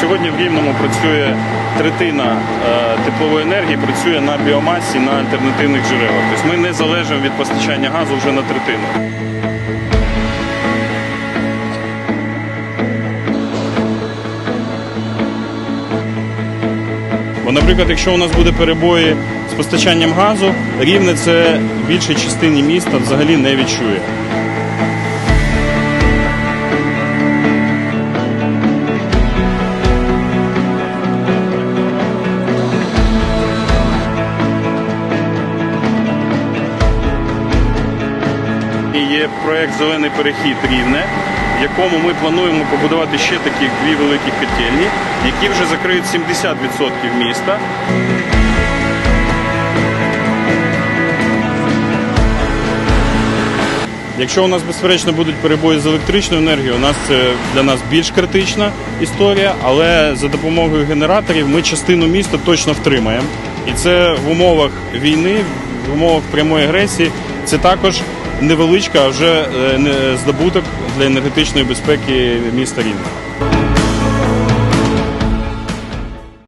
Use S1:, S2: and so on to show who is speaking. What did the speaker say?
S1: Сьогодні в Рівному працює третина е, теплової енергії, працює на біомасі на альтернативних джерелах. Тобто ми не залежимо від постачання газу вже на третину. Бо, наприклад, якщо у нас буде перебої з постачанням газу, рівне це в більшій частині міста взагалі не відчує. Є проект Зелений перехід рівне, в якому ми плануємо побудувати ще таких дві великі котельні, які вже закриють 70% міста. Якщо у нас безперечно будуть перебої з електричною енергією, у нас це для нас більш критична історія, але за допомогою генераторів ми частину міста точно втримаємо. І це в умовах війни, в умовах прямої агресії, це також невеличка, а вже е, здобуток для енергетичної безпеки міста Рівне.